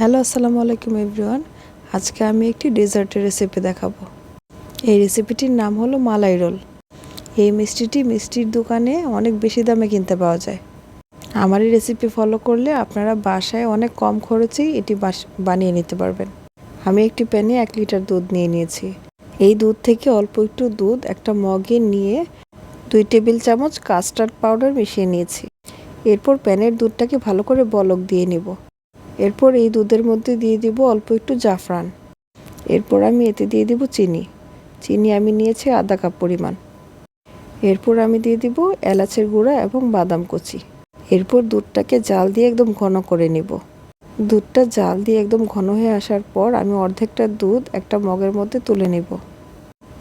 Hello, আসসালামু আলাইকুম everyone. আজকে আমি একটি ডেজার্টের রেসিপি দেখাবো। এই রেসিপিটির নাম হলো মালাই রোল। এই মিষ্টিটি মিষ্টির দোকানে অনেক বেশি দামে কিনতে পাওয়া যায়। আমার এই রেসিপি ফলো করলে আপনারা বাসায় অনেক কম খরচেই এটি বানিয়ে নিতে পারবেন। আমি একটি প্যানে এক লিটার দুধ নিয়ে নিয়েছি। এই দুধ থেকে অল্প একটু দুধ একটা মগে নিয়ে দুই টেবিল চামচ কাস্টার্ড পাউডার মিশিয়ে নিয়েছি। এরপর প্যানের দুধটাকে ভালো করে বলক দিয়ে নিব। এরপর এই দুধের মধ্যে দিয়ে দিব অল্প একটু জাফরান। এরপর আমি এতে দিয়ে দিব চিনি। চিনি আমি নিয়েছি আধা কাপ পরিমাণ। এরপর আমি দিয়ে দিব এলাচের গুঁড়া এবং বাদাম কুচি। এরপর দুধটাকে জাল দিয়ে একদম ঘন করে নিব। দুধটা জাল দিয়ে একদম ঘন হয়ে আসার পর আমি অর্ধেকটা দুধ একটা মগের মধ্যে তুলে নেব।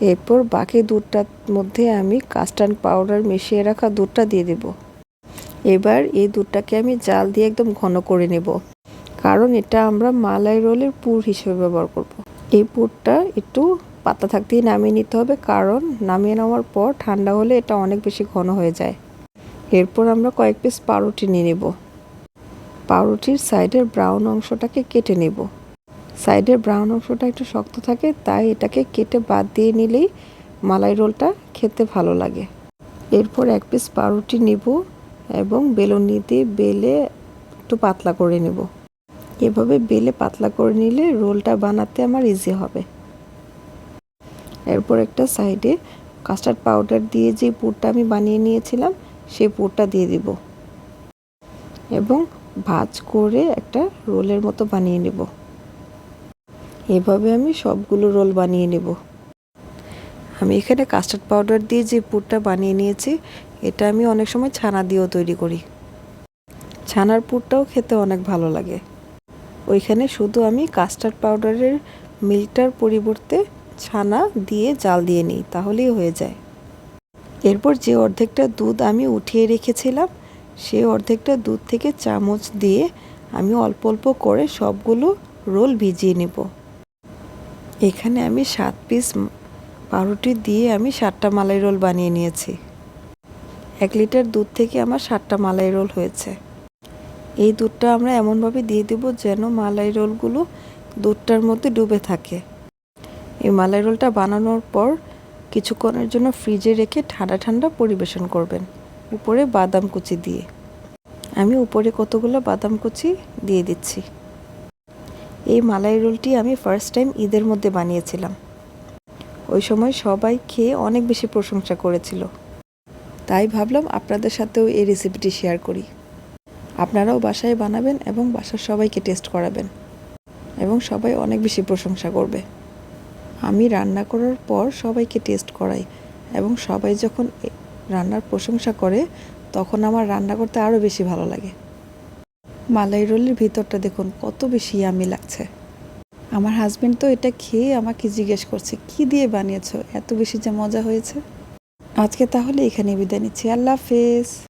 এরপর বাকি দুধটার মধ্যে আমি কাস্টার্ড পাউডার মিশিয়ে রাখা দুধটা দিয়ে দেব। এবার এই দুধটাকে আমি জাল দিয়ে একদম ঘন করে নেব। কারণ এটা আমরা মালাই রোলের পুর হিসেবে ব্যবহার করব। এই পুরটা একটু পাতা থাকতেই নামিয়ে নিতে হবে, কারণ নামিয়ে নেওয়ার পর ঠান্ডা হলে এটা অনেক বেশি ঘন হয়ে যায়। এরপর আমরা কয়েক পিস পাউরুটি নিয়ে নেব। পাউরুটির সাইডের ব্রাউন অংশটাকে কেটে নেব। সাইডের ব্রাউন অংশটা একটু শক্ত থাকে, তাই এটাকে কেটে বাদ দিয়ে নিলেই মালাই রোলটা খেতে ভালো লাগে। এরপর এক পিস পাউরুটি নেব এবং বেলুনি দিয়ে বেলে একটু পাতলা করে নেব। এভাবে বেলে পাতলা করে নিলে রোলটা বানাতে আমার ইজি হবে। এরপর একটা সাইডে কাস্টার্ড পাউডার দিয়ে যে পুরটা আমি বানিয়ে নিয়েছিলাম সেই পুরটা দিয়ে দিব। এবং ভাজ করে একটা রোলের মতো বানিয়ে নেব। এভাবে আমি সবগুলো রোল বানিয়ে নেব। আমি এখানে কাস্টার্ড পাউডার দিয়ে যে পুরটা বানিয়ে নিয়েছি, এটা আমি অনেক সময় ছানা দিয়েও তৈরি করি। ছানার পুরটাও খেতে অনেক ভালো লাগে। ওইখানে শুধু আমি কাস্টার্ড পাউডারের মিল্কটার পরিবর্তে ছানা দিয়ে জাল দিয়ে নিই, তাহলেই হয়ে যায়। এরপর যে অর্ধেকটা দুধ আমি উঠিয়ে রেখেছিলাম সেই অর্ধেকটা দুধ থেকে চামচ দিয়ে আমি অল্প অল্প করে সবগুলো রোল ভিজিয়ে নেব। এখানে আমি সাত পিস পাউরুটি দিয়ে আমি সাতটা মালাই রোল বানিয়ে নিয়েছি। এক লিটার দুধ থেকে আমার সাতটা মালাই রোল হয়েছে। এই দুধটা আমরা এমনভাবে দিয়ে দেব যেন মালাই রোলগুলো দুধটার মধ্যে ডুবে থাকে। এই মালাই রোলটা বানানোর পর কিছুক্ষণের জন্য ফ্রিজে রেখে ঠান্ডা ঠান্ডা পরিবেশন করবেন, উপরে বাদাম কুচি দিয়ে। আমি উপরে কতগুলো বাদাম কুচি দিয়ে দিচ্ছি। এই মালাই রোলটি আমি ফার্স্ট টাইম ঈদের মধ্যে বানিয়েছিলাম। ওই সময় সবাই খেয়ে অনেক বেশি প্রশংসা করেছিল। তাই ভাবলাম আপনাদের সাথেও এই রেসিপিটি শেয়ার করি। আপনারাও বাসায় বানাবেন এবং বাসার সবাইকে টেস্ট করাবেন এবং সবাই অনেক বেশি প্রশংসা করবে। আমি রান্না করার পর সবাইকে টেস্ট করাই এবং সবাই যখন রান্নার প্রশংসা করে, তখন আমার রান্না করতে আরও বেশি ভালো লাগে। মালাই রোলের ভিতরটা দেখুন, কত বেশি ইয়ামি লাগছে। আমার হাজব্যান্ড তো এটা খেয়ে আমাকে জিজ্ঞেস করছে, কি দিয়ে বানিয়েছো? এত বেশি যে মজা হয়েছে? আজকে তাহলে এখানে বিদায় নিচ্ছি। আল্লাহ হাফেজ।